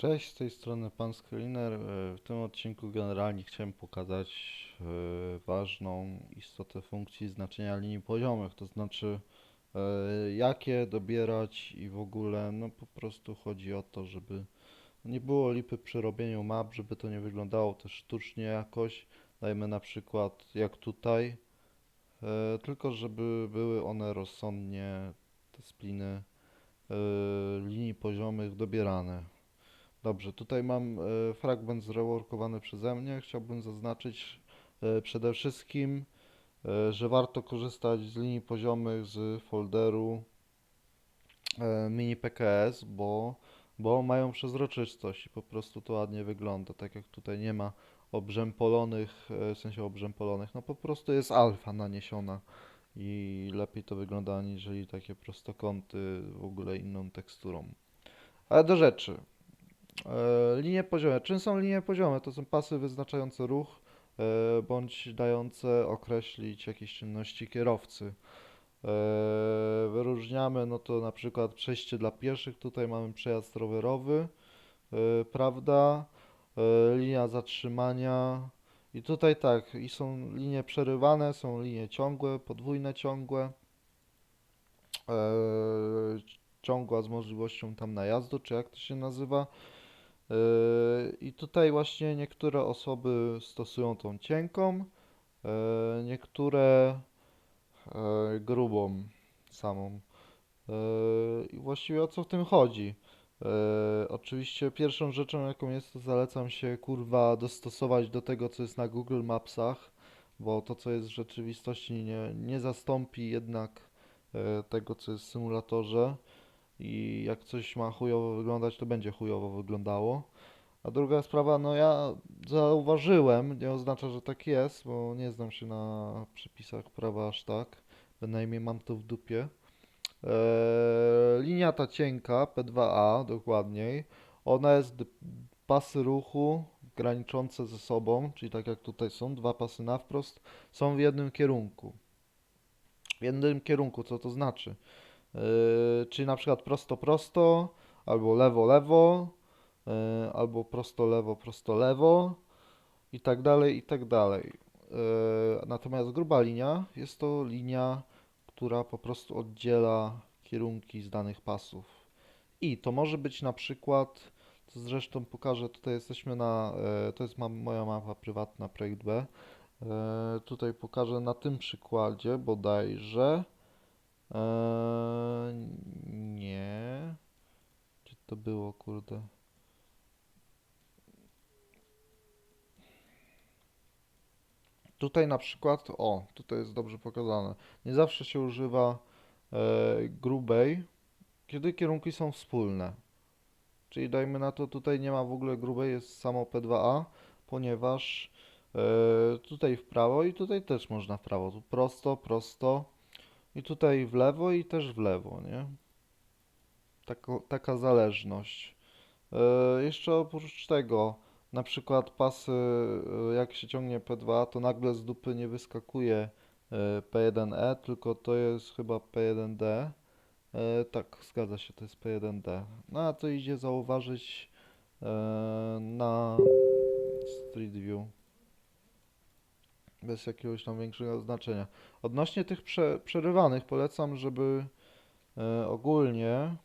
Cześć, z tej strony Pan Screener. E, W tym odcinku generalnie chciałem pokazać e, ważną istotę funkcji znaczenia linii poziomych, to znaczy e, jakie dobierać i w ogóle, no po prostu chodzi o to, żeby nie było lipy przy robieniu map, żeby to nie wyglądało też sztucznie jakoś. Dajmy na przykład jak tutaj, tylko żeby były one rozsądnie, te spliny linii poziomych dobierane. Dobrze, tutaj mam e, fragment zreworkowany przeze mnie. Chciałbym zaznaczyć e, przede wszystkim, e, że warto korzystać z linii poziomych z folderu mini PKS, bo, bo mają przezroczystość i po prostu to ładnie wygląda. Tak jak tutaj nie ma obrzępolonych, w sensie obrzępolonych, no po prostu jest alfa naniesiona i lepiej to wygląda aniżeli takie prostokąty w ogóle inną teksturą. Ale do rzeczy. E, linie poziome. Czym są linie poziome? To są pasy wyznaczające ruch e, bądź dające określić jakieś czynności kierowcy. E, wyróżniamy no to na przykład przejście dla pieszych. Tutaj mamy przejazd rowerowy, prawda? Linia zatrzymania. I tutaj tak, i są linie przerywane, są linie ciągłe, podwójne ciągłe. Ciągła z możliwością tam najazdu, czy jak to się nazywa. Yy, I tutaj właśnie niektóre osoby stosują tą cienką, yy, niektóre yy, grubą samą. I właściwie o co w tym chodzi? Oczywiście pierwszą rzeczą jaką jest, to zalecam się kurwa dostosować do tego, co jest na Google Mapsach, bo to, co jest w rzeczywistości nie, nie zastąpi jednak tego, co jest w symulatorze i jak coś ma chujowo wyglądać, to będzie chujowo wyglądało. A druga sprawa, no ja zauważyłem, nie oznacza, że tak jest, bo nie znam się na przepisach prawa aż tak, bynajmniej mam to w dupie. Eee, linia ta cienka, P2A dokładniej, ona jest pasy ruchu graniczące ze sobą, czyli tak jak tutaj są, dwa pasy na wprost, są w jednym kierunku. W jednym kierunku, co to znaczy? Eee, czyli na przykład prosto, prosto, albo lewo, lewo, e, albo prosto lewo, prosto lewo i tak dalej, i tak dalej. E, Natomiast gruba linia jest to linia, która po prostu oddziela kierunki z danych pasów. I to może być na przykład, co zresztą pokażę, tutaj jesteśmy na, to jest moja mapa prywatna, projekt B. Tutaj pokażę na tym przykładzie bodajże. E, Nie. Gdzie to było, kurde? Tutaj na przykład, o, tutaj jest dobrze pokazane. Nie zawsze się używa e, grubej, kiedy kierunki są wspólne. Czyli dajmy na to, tutaj nie ma w ogóle grubej, jest samo P2A, ponieważ e, tutaj w prawo i tutaj też można w prawo. Tu prosto, prosto i tutaj w lewo i też w lewo, nie? Tako, taka zależność. E, jeszcze oprócz tego, na przykład pasy, e, jak się ciągnie P2, to nagle z dupy nie wyskakuje e, P1E, tylko to jest chyba P1D. E, tak, zgadza się, to jest P1D. No a to idzie zauważyć e, na Street View. Bez jakiegoś tam większego znaczenia. Odnośnie tych prze, przerywanych polecam, żeby e, ogólnie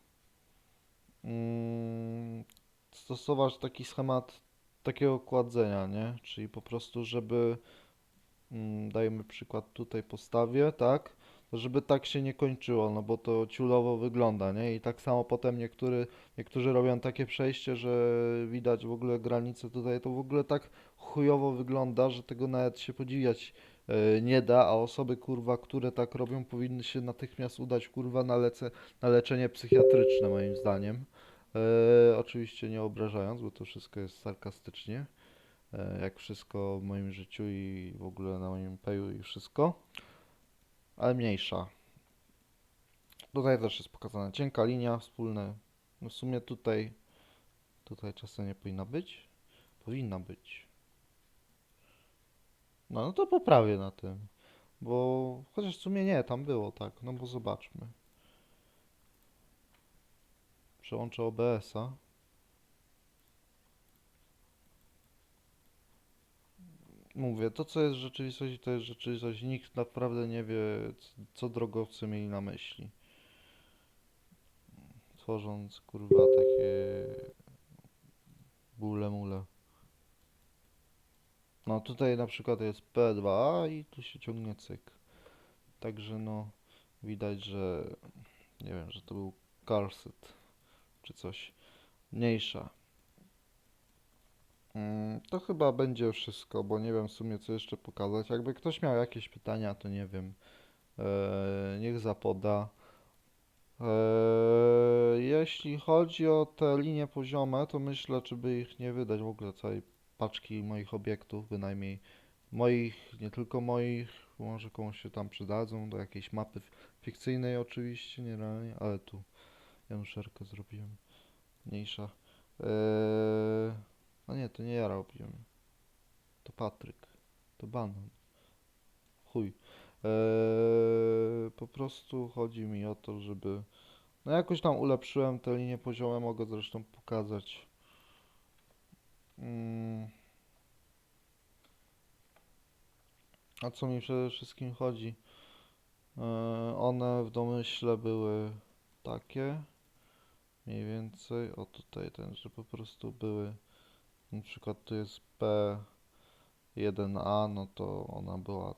mm, stosować taki schemat takiego kładzenia, nie? Czyli po prostu, żeby mm, dajmy przykład tutaj postawię, tak? Żeby tak się nie kończyło, no bo to ciulowo wygląda, nie? I tak samo potem niektóry, niektórzy robią takie przejście, że widać w ogóle granice tutaj, to w ogóle tak chujowo wygląda, że tego nawet się podziwiać e, nie da, a osoby kurwa, które tak robią, powinny się natychmiast udać kurwa na, lece, na leczenie psychiatryczne moim zdaniem. E, oczywiście nie obrażając, bo to wszystko jest sarkastycznie, e, jak wszystko w moim życiu i w ogóle na moim peju i wszystko, ale mniejsza. Tutaj też jest pokazana cienka linia, wspólne. No w sumie tutaj, tutaj czasem nie powinna być. Powinna być. No, no to poprawię na tym, bo chociaż w sumie nie, tam było tak, no bo zobaczmy. Przełączę OBS-a. Mówię, to co jest w rzeczywistości, to jest rzeczywistość. Nikt naprawdę nie wie, co drogowcy mieli na myśli. Tworząc, kurwa, takie bóle mule. No tutaj na przykład jest P2A i tu się ciągnie cyk. Także no, widać, że nie wiem, że to był Carset czy coś. Mniejsza. Mm, To chyba będzie wszystko, bo nie wiem w sumie co jeszcze pokazać. Jakby ktoś miał jakieś pytania, to nie wiem. Eee, niech zapoda. Eee, jeśli chodzi o te linie poziome, to myślę, czy by ich nie wydać w ogóle całej paczki moich obiektów, bynajmniej moich, nie tylko moich, może komuś się tam przydadzą do jakiejś mapy fikcyjnej oczywiście, nie realnie, ale tu Januszerkę zrobiłem, mniejsza. Eee, a nie, to nie ja robiłem, to Patryk, to Banan, chuj. Eee, po prostu chodzi mi o to, żeby no jakoś tam ulepszyłem te linie poziome, mogę zresztą pokazać. Mm. A co mi przede wszystkim chodzi? E, One w domyśle były takie, mniej więcej. O tutaj ten, że po prostu były. Na przykład tu jest P1A, no to ona była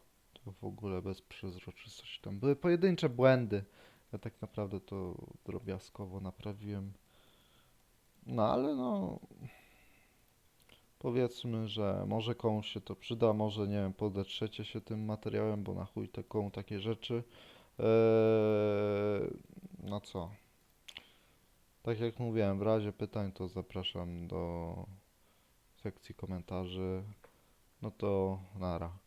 w ogóle bez przezroczystości. Tam były pojedyncze błędy. Ja tak naprawdę to drobiazgowo naprawiłem. No ale no. Powiedzmy, że może komuś się to przyda, może nie wiem, podetrzecie się tym materiałem, bo na chuj te komu takie rzeczy. Eee, no co? Tak jak mówiłem, w razie pytań to zapraszam do sekcji komentarzy. No to nara.